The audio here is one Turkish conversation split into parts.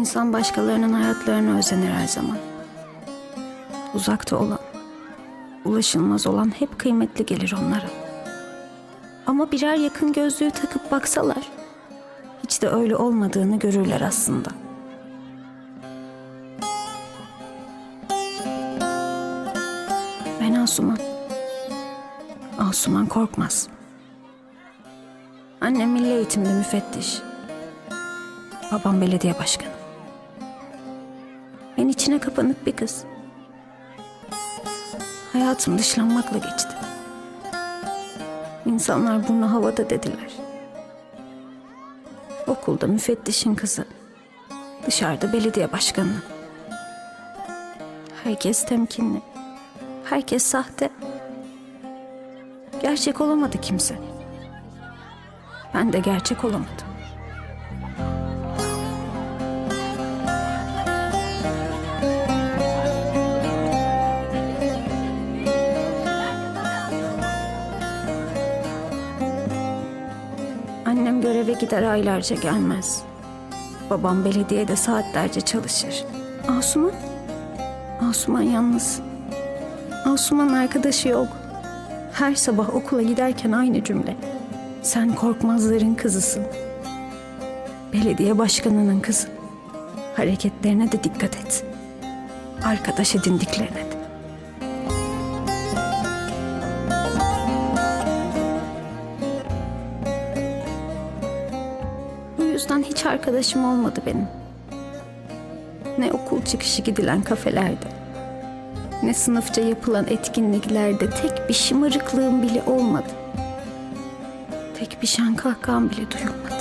İnsan başkalarının hayatlarına özenir her zaman. Uzakta olan, ulaşılmaz olan hep kıymetli gelir onlara. Ama birer yakın gözlüğü takıp baksalar, hiç de öyle olmadığını görürler aslında. Ben Asuman. Asuman korkmaz. Annem milli eğitimde müfettiş. Babam belediye başkanı. Ben içine kapanık bir kız. Hayatım dışlanmakla geçti. İnsanlar burnu havada dediler. Okulda müfettişin kızı. Dışarıda belediye başkanı. Herkes temkinli. Herkes sahte. Gerçek olamadı kimse. Ben de gerçek olamadım. Göreve gider aylarca gelmez. Babam belediyede saatlerce çalışır. Asuman? Asuman yalnız. Asuman'ın arkadaşı yok. Her sabah okula giderken aynı cümle. Sen korkmazların kızısın. Belediye başkanının kızı. Hareketlerine de dikkat et. Arkadaş edindiklerine de. Yüzden hiç arkadaşım olmadı benim. Ne okul çıkışı gidilen kafelerde, ne sınıfça yapılan etkinliklerde tek bir şımarıklığım bile olmadı. Tek bir şen kahkaham bile duyulmadı.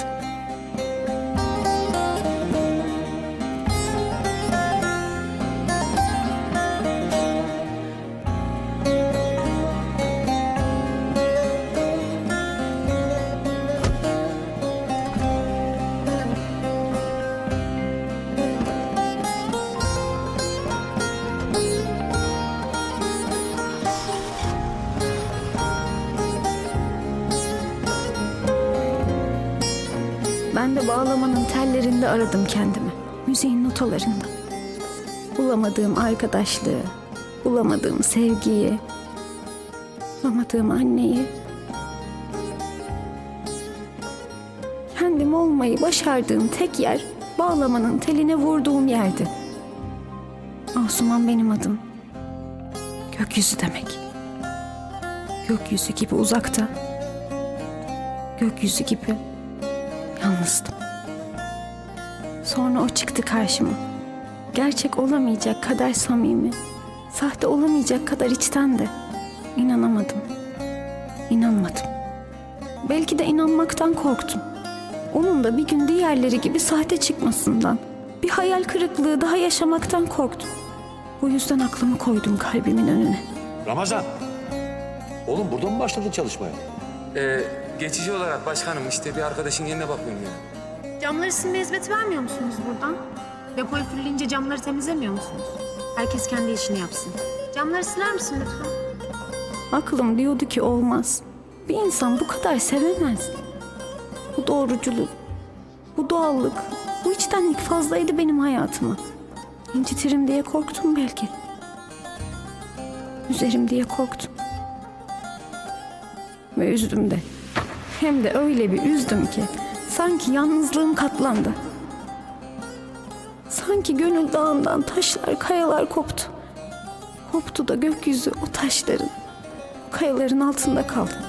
Ben de bağlamanın tellerinde aradım kendimi. Müziğin notalarında. Bulamadığım arkadaşlığı, bulamadığım sevgiyi, bulamadığım anneyi. Kendim olmayı başardığım tek yer bağlamanın teline vurduğum yerdi. Asuman benim adım. Gökyüzü demek. Gökyüzü gibi uzakta. Gökyüzü gibi Yalnızdım. Sonra o çıktı karşıma. Gerçek olamayacak kadar samimi. Sahte olamayacak kadar içten de. İnanamadım. İnanmadım. Belki de inanmaktan korktum. Onun da bir gün diğerleri gibi sahte çıkmasından. Bir hayal kırıklığı daha yaşamaktan korktum. Bu yüzden aklımı koydum kalbimin önüne. Ramazan. Oğlum burada mı başladın çalışmaya? Ee, geçici olarak başkanım işte bir arkadaşın yerine bakıyorum ya. Camları silme hizmeti vermiyor musunuz buradan? Depoyu fulleyince camları temizlemiyor musunuz? Herkes kendi işini yapsın. Camları siler misin lütfen? Aklım diyordu ki olmaz. Bir insan bu kadar sevemez. Bu doğruculuk, bu doğallık, bu içtenlik fazlaydı benim hayatıma. İncitirim diye korktum belki. Üzerim diye korktum. Ve üzdüm de. Hem de öyle bir üzdüm ki sanki yalnızlığım katlandı. Sanki gönül dağından taşlar, kayalar koptu. Koptu da gökyüzü o taşların, o kayaların altında kaldı.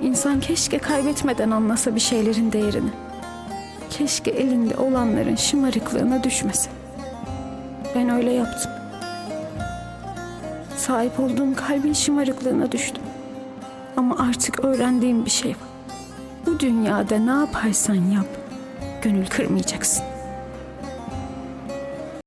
İnsan keşke kaybetmeden anlasa bir şeylerin değerini. Keşke elinde olanların şımarıklığına düşmese. Ben öyle yaptım. Sahip olduğum kalbin şımarıklığına düştüm. Ama artık öğrendiğim bir şey var. Bu dünyada ne yaparsan yap, gönül kırmayacaksın.